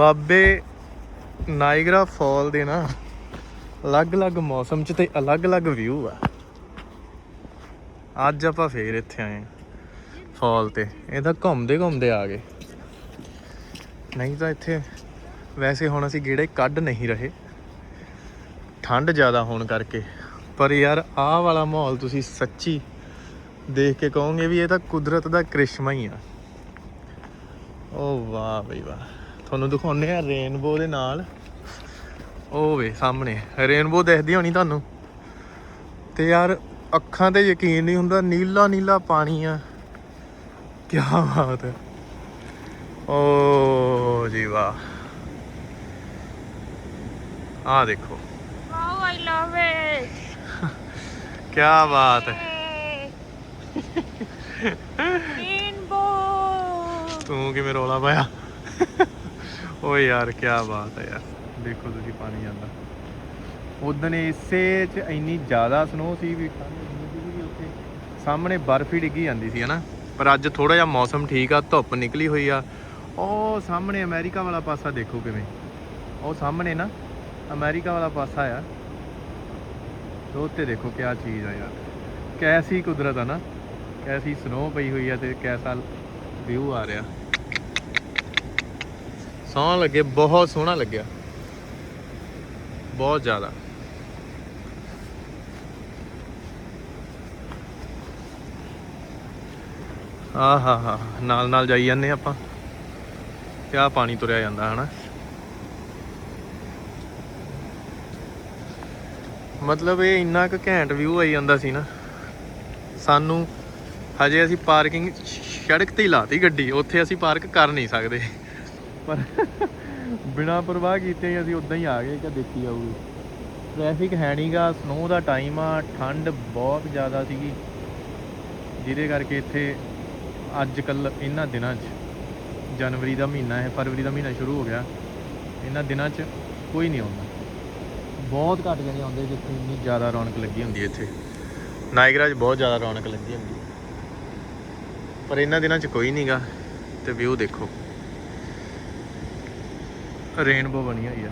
ਬਾਬੇ Niagara fall ਦੇ ਨਾ ਅਲੱਗ-ਅਲੱਗ ਮੌਸਮ 'ਚ ਤੇ ਅਲੱਗ-ਅਲੱਗ ਵਿਊ ਆ। ਅੱਜ ਆਪਾਂ ਫੇਰ ਇੱਥੇ ਆਏ ਫਾਲ ਤੇ। ਇਹ ਤਾਂ ਘੁੰਮਦੇ ਘੁੰਮਦੇ ਆ ਗਏ। ਨਹੀਂ ਤਾਂ ਇੱਥੇ ਵੈਸੇ ਹੁਣ ਅਸੀਂ ਗੇੜੇ ਕੱਢ ਨਹੀਂ ਰਹੇ। ਠੰਡ ਜ਼ਿਆਦਾ ਹੋਣ ਕਰਕੇ। ਪਰ ਯਾਰ ਆਹ ਵਾਲਾ ਮਾਹੌਲ ਤੁਸੀਂ ਸੱਚੀ ਦੇਖ ਕੇ ਕਹੋਗੇ ਵੀ ਇਹ ਤਾਂ ਕੁਦਰਤ ਦਾ ਕ੍ਰਿਸ਼ਮਾ ਹੀ ਆ। ਓ ਵਾਹ ਬਈ ਵਾਹ। ਤੁਹਾਨੂੰ ਦਿਖਾਉਨੇ ਆ ਰੇਨਬੋ ਦੇ ਨਾਲ। ਉਹ ਵੇ ਸਾਹਮਣੇ। ਰੇਨਬੋ ਦਿਖਦੀ ਹੋਣੀ ਤੁਹਾਨੂੰ। ਤੇ ਯਾਰ ਅੱਖਾਂ ਤੇ ਯਕੀਨ ਨਹੀਂ ਹੁੰਦਾ ਨੀਲਾ ਨੀਲਾ ਪਾਣੀ ਆ। ਕੀ ਬਾਤ ਹੈ। ਓ ਜੀ ਵਾਹ। ਆ ਦੇਖੋ। Wow, I love it. ਕੀ ਬਾਤ ਹੈ। Rainbow. ਤੂੰ ਕਿਵੇਂ ਰੋਲਾ ਪਾਇਆ? ਓਏ ਯਾਰ ਕੀ ਬਾਤ ਹੈ ਯਾਰ। ਦੇਖੋ ਤੁਸੀਂ ਪਾਣੀ ਜਾਂਦਾ। ਉਦੋਂ ਇਸੇ ਚ ਇੰਨੀ ਜ਼ਿਆਦਾ ਸਨੋ ਸੀ ਵੀ ਸਾਹਮਣੇ ਬਰਫ਼ ਹੀ ਡਿੱਗੀ ਜਾਂਦੀ ਸੀ, ਹਨਾ? ਪਰ ਅੱਜ ਥੋੜਾ ਜਿਹਾ ਮੌਸਮ ਠੀਕ ਆ, ਧੁੱਪ ਨਿਕਲੀ ਹੋਈ ਆ। ਉਹ ਸਾਹਮਣੇ ਅਮਰੀਕਾ ਵਾਲਾ ਪਾਸਾ ਦੇਖੋ ਕਿਵੇਂ। ਉਹ ਸਾਹਮਣੇ ਨਾ ਅਮਰੀਕਾ ਵਾਲਾ ਪਾਸਾ ਆ। ਤੇ ਉੱਤੇ ਦੇਖੋ ਕਿਆ ਚੀਜ਼ ਆ ਯਾਰ। ਕੈਸੀ ਕੁਦਰਤ ਆ ਨਾ। ਕੈਸੀ ਸਨੋ ਪਈ ਹੋਈ ਆ ਤੇ ਕੈਸਾ ਵਿਊ ਆ ਰਿਹਾ। ਸੋਹਣਾ ਲੱਗੇ, ਬਹੁਤ ਸੋਹਣਾ ਲੱਗਿਆ। ਬਹੁਤ ਜ਼ਿਆਦਾ। ਆਹ, ਹਾ ਨਾਲ ਨਾਲ ਜਾਈ ਜਾਂਦੇ ਆਪਾਂ। ਤੇ ਆਹ ਪਾਣੀ ਤੁਰਿਆ ਜਾਂਦਾ, ਹਨਾ? ਮਤਲਬ ਇਹ ਇੰਨਾ ਕੁ ਘੈਂਟ ਵਿਊ ਆਈ ਜਾਂਦਾ ਸੀ ਨਾ। ਸਾਨੂੰ ਹਜੇ ਅਸੀਂ ਪਾਰਕਿੰਗ ਸੜਕ ਤੇ ਹੀ ਲਾਤੀ ਗੱਡੀ, ਉੱਥੇ ਅਸੀਂ ਪਾਰਕ ਕਰ ਨਹੀਂ ਸਕਦੇ। ਪਰ ਬਿਨਾ ਪਰਵਾਹ ਕੀਤੇ ਹੀ ਅਸੀਂ ਉਦਾਂ ਹੀ ਆ ਗਏ ਕਿ ਦੇਖੀ ਜਾਊਗੀ। ਟ੍ਰੈਫਿਕ ਹੈ ਨਹੀਂਗਾ ਸਨੋ ਦਾ ਟਾਈਮ ਆ, ਠੰਡ ਬਹੁਤ ਜ਼ਿਆਦਾ ਸੀਗੀ। ਜਿਹਦੇ ਕਰਕੇ ਇੱਥੇ ਅੱਜ ਕੱਲ ਇਹਨਾਂ ਦਿਨਾਂ 'ਚ, ਜਨਵਰੀ ਦਾ ਮਹੀਨਾ ਹੈ, ਫਰਵਰੀ ਦਾ ਮਹੀਨਾ ਸ਼ੁਰੂ ਹੋ ਗਿਆ। ਇਹਨਾਂ ਦਿਨਾਂ 'ਚ ਕੋਈ ਨਹੀਂ ਆਉਂਦਾ। ਬਹੁਤ ਘੱਟ ਜਣੇ ਆਉਂਦੇ ਜਿੱਥੇ ਇੰਨੀ ਜ਼ਿਆਦਾ ਰੌਣਕ ਲੱਗੀ ਹੁੰਦੀ ਹੈ ਇੱਥੇ। ਨਾਇਗਰਾ 'ਚ ਬਹੁਤ ਜ਼ਿਆਦਾ ਰੌਣਕ ਲੱਗੀ ਹੁੰਦੀ ਪਰ ਇਹਨਾਂ ਦਿਨਾਂ 'ਚ ਕੋਈ ਨਹੀਂਗਾ ਤੇ ਵਿਊ ਦੇਖੋ। ਰੇਨਬੋ ਬਣੀ ਹੋਈ ਆ।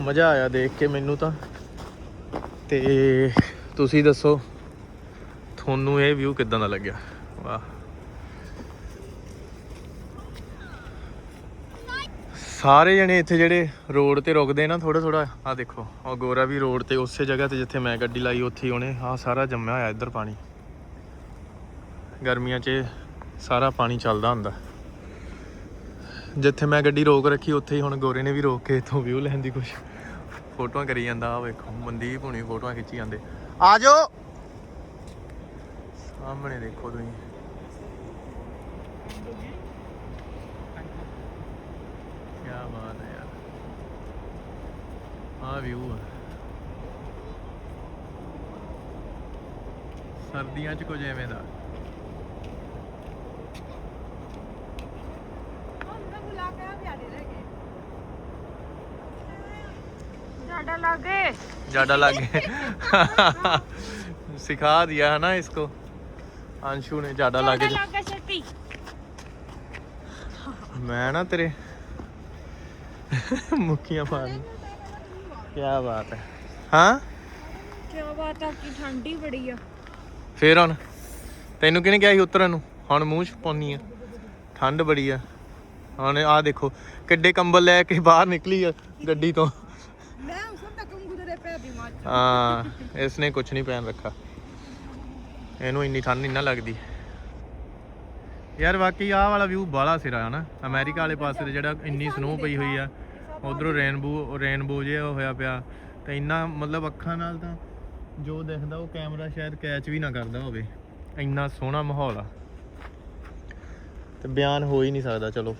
ਮਜ਼ਾ ਆਇਆ ਦੇਖ ਕੇ ਮੈਨੂੰ ਤਾਂ। ਤੇ ਤੁਸੀਂ ਦੱਸੋ, ਤੁਹਾਨੂੰ ਇਹ ਵਿਊ ਕਿੱਦਾਂ ਦਾ ਲੱਗਿਆ? ਵਾਹ। ਸਾਰੇ ਜਣੇ ਇੱਥੇ ਜਿਹੜੇ ਰੋਡ ਤੇ ਰੁਕਦੇ ਨਾ ਥੋੜਾ ਥੋੜਾ ਆ ਦੇਖੋ ਆ ਗੋਰਾ ਵੀ ਰੋਡ ਤੇ, ਉਸੇ ਜਗ੍ਹਾ ਤੇ ਜਿੱਥੇ ਮੈਂ ਗੱਡੀ ਲਾਈ, ਉੱਥੇ ਹੀ ਉਹਨੇ ਆ ਸਾਰਾ ਜੰਮਿਆ ਹੋਇਆ ਇੱਧਰ ਪਾਣੀ। ਗਰਮੀਆਂ 'ਚ ਸਾਰਾ ਪਾਣੀ ਚੱਲਦਾ ਹੁੰਦਾ। ਜਿੱਥੇ ਮੈਂ ਗੱਡੀ ਰੋਕ ਰੱਖੀ, ਉੱਥੇ ਹੀ ਹੁਣ ਗੋਰੇ ਨੇ ਵੀ ਰੋਕ ਕੇ ਇੱਥੋਂ ਵਿਊ ਲੈਣ ਦੀ ਕੁਛ ਫੋਟੋਆਂ ਕਰੀ ਜਾਂਦਾ ਆ ਵੇਖੋ, ਮਨਦੀਪ ਹੁਣੀ ਫੋਟੋਆਂ ਖਿੱਚੀ ਜਾਂਦੇ। ਆ ਜਾਓ! ਸਾਹਮਣੇ ਦੇਖੋ ਤੁਸੀਂ। ਕੀ ਬਾਤ ਹੈ ਯਾਰ। ਆ ਵਿਊ ਆ। ਸਰਦੀਆਂ 'ਚ ਕੁਝ ਐਵੇਂ ਦਾ। ज्यादा लगे ज्यादा लगे सिखा दिया है ना इसको अंशु ने ज्यादा ज्यादा लगे लगे छेती मैं ना तेरे मुखिया मारनी क्या बात है हाँ क्या बात है की ठंडी बड़ी है ਫੇਰ ਹੁਣ ਤੈਨੂੰ ਕਿਹਨੇ ਕਿਹਾ ਸੀ ਉਤਰਨ ਨੂੰ ਹੁਣ ਮੂੰਹ ਚ ਪਾਉਣੀ ਆ ਠੰਡ ਬੜੀ ਆ ਹੁਣ ਆ ਦੇਖੋ ਕਿੱਡੇ ਕੰਬਲ ਲੈ ਕੇ ਬਾਹਰ ਨਿਕਲੀ ਆ ਗੱਡੀ ਤੋਂ मैं ਦਿਮਾਗ ਚ ਹਾਂ ਇਸ ਨੇ ਕੁਝ ਨਹੀਂ ਪਹਿਨ ਰੱਖਾ। ਇਹਨੂੰ ਇੰਨੀ ਠੰਡ ਨਹੀਂ ਨਾ ਲੱਗਦੀ। ਯਾਰ ਵਾਕਈ ਆਹ ਵਾਲਾ ਵਿਊ ਬਾਲਾ ਸਿਰਾ ਹਨਾ ਅਮਰੀਕਾ ਵਾਲੇ ਪਾਸੇ ਤੇ ਜਿਹੜਾ ਇੰਨੀ ਸਨੋ ਪਈ ਹੋਈ ਆ ਉਧਰੋਂ ਰੇਨਬੋ ਰੇਨਬੋ ਜਿਹਾ ਹੋਇਆ ਪਿਆ। ਤੇ ਇੰਨਾ ਮਤਲਬ ਅੱਖਾਂ ਨਾਲ ਤਾਂ ਜੋ ਦੇਖਦਾ ਉਹ ਕੈਮਰਾ ਸ਼ਾਇਦ ਕੈਚ ਵੀ ਨਾ ਕਰਦਾ ਹੋਵੇ। ਇੰਨਾ ਸੋਹਣਾ ਮਾਹੌਲ ਆ। ਤੇ ਬਿਆਨ ਹੋ ਹੀ ਨਹੀਂ ਸਕਦਾ ਚਲੋ।